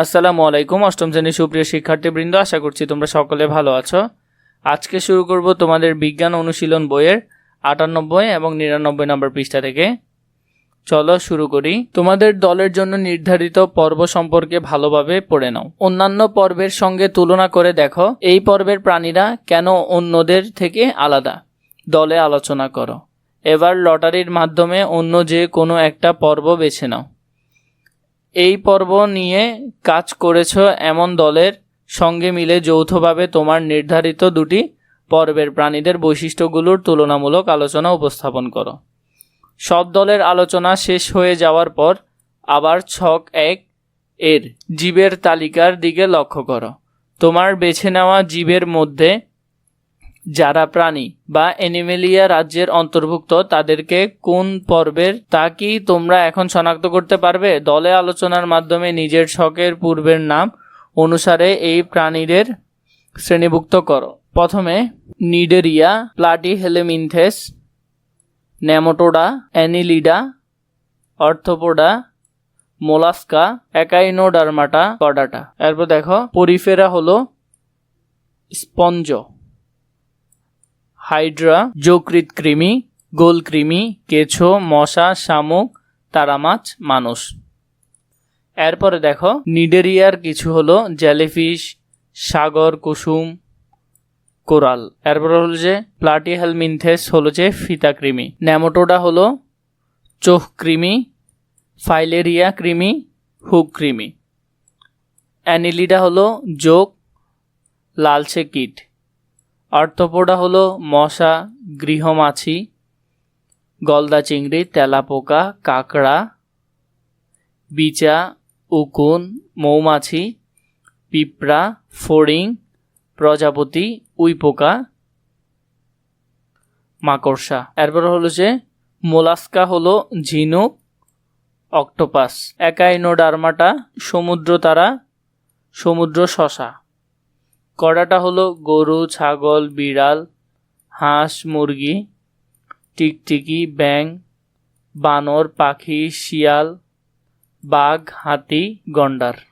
আসসালামু আলাইকুম, অষ্টম শ্রেণির সুপ্রিয় শিক্ষার্থীবৃন্দ, আশা করছি তোমরা সকলে ভালো আছো। আজকে শুরু করব তোমাদের বিজ্ঞান অনুশীলন বইয়ের আটানব্বই এবং নিরানব্বই নম্বর পৃষ্ঠা থেকে। চলো শুরু করি। তোমাদের দলের জন্য নির্ধারিত পর্ব সম্পর্কে ভালোভাবে পড়ে নাও। অন্যান্য পর্বের সঙ্গে তুলনা করে দেখো, এই পর্বের প্রাণীরা কেন অন্যদের থেকে আলাদা? দলে আলোচনা করো। এবার লটারির মাধ্যমে অন্য যে কোনো একটা পর্ব বেছে নাও। এই পর্ব নিয়ে কাজ করেছ এমন দলের সঙ্গে মিলে যৌথভাবে তোমার নির্ধারিত দুটি পর্বের প্রাণীদের বৈশিষ্ট্যগুলোর তুলনামূলক আলোচনা উপস্থাপন করো। সব দলের আলোচনা শেষ হয়ে যাওয়ার পর আবার ছক এক এর জীবের তালিকার দিকে লক্ষ্য করো। তোমার বেছে নেওয়া জীবের মধ্যে যারা প্রাণী বা অ্যানিমেলিয়া রাজ্যের অন্তর্ভুক্ত, তাদেরকে কোন পর্বের, তা কি তোমরা এখন শনাক্ত করতে পারবে? দলে আলোচনার মাধ্যমে নিজের শখের পূর্বের নাম অনুসারে এই প্রাণীদের শ্রেণীভুক্ত করো। প্রথমে, Cnidaria, Platyhelminthes, Nematoda, Annelida, Arthropoda, Mollusca Echinodermata কডাটা। এরপর দেখো, পরিফেরা হলো স্পঞ্জ। হাইড্রা, যকৃৎ কৃমি, গোল কৃমি কেঁচো মশা, শামুক তারা মাছ মানুষ। এরপরে দেখো, নিডেরিয়ার কিছু হলো জেলিফিশ, সাগর, কুসুম, কোরাল। এরপর হলো যে, প্লাটিহেলমিনথেস হলো যে ফিতা কৃমি। নেমোটোডা হলো চোখ কৃমি, ফাইলেরিয়া কৃমি, হুক কৃমি। অ্যানিলিডা হলো যোগ, লালচে কীট। অর্থপোডা হলো মশা, গৃহমাছি, গলদা চিংড়ি, তেলাপোকা, কাঁকড়া, বিচা, উকুন, মৌমাছি, পিঁপড়া, ফড়িং, প্রজাপতি, উইপোকা, মাকড়সা। এরপর হলো যে মোলাস্কা হলো ঝিনুক, অক্টোপাস একাইনোডার্মাটা সমুদ্র তারা সমুদ্র শশা কড়াটা হলো গরু, ছাগল, বিড়াল, হাঁস, মুরগি, টিকটিকি ব্যাং বানর, পাখি, শিয়াল, বাঘ, হাতি, গন্ডার।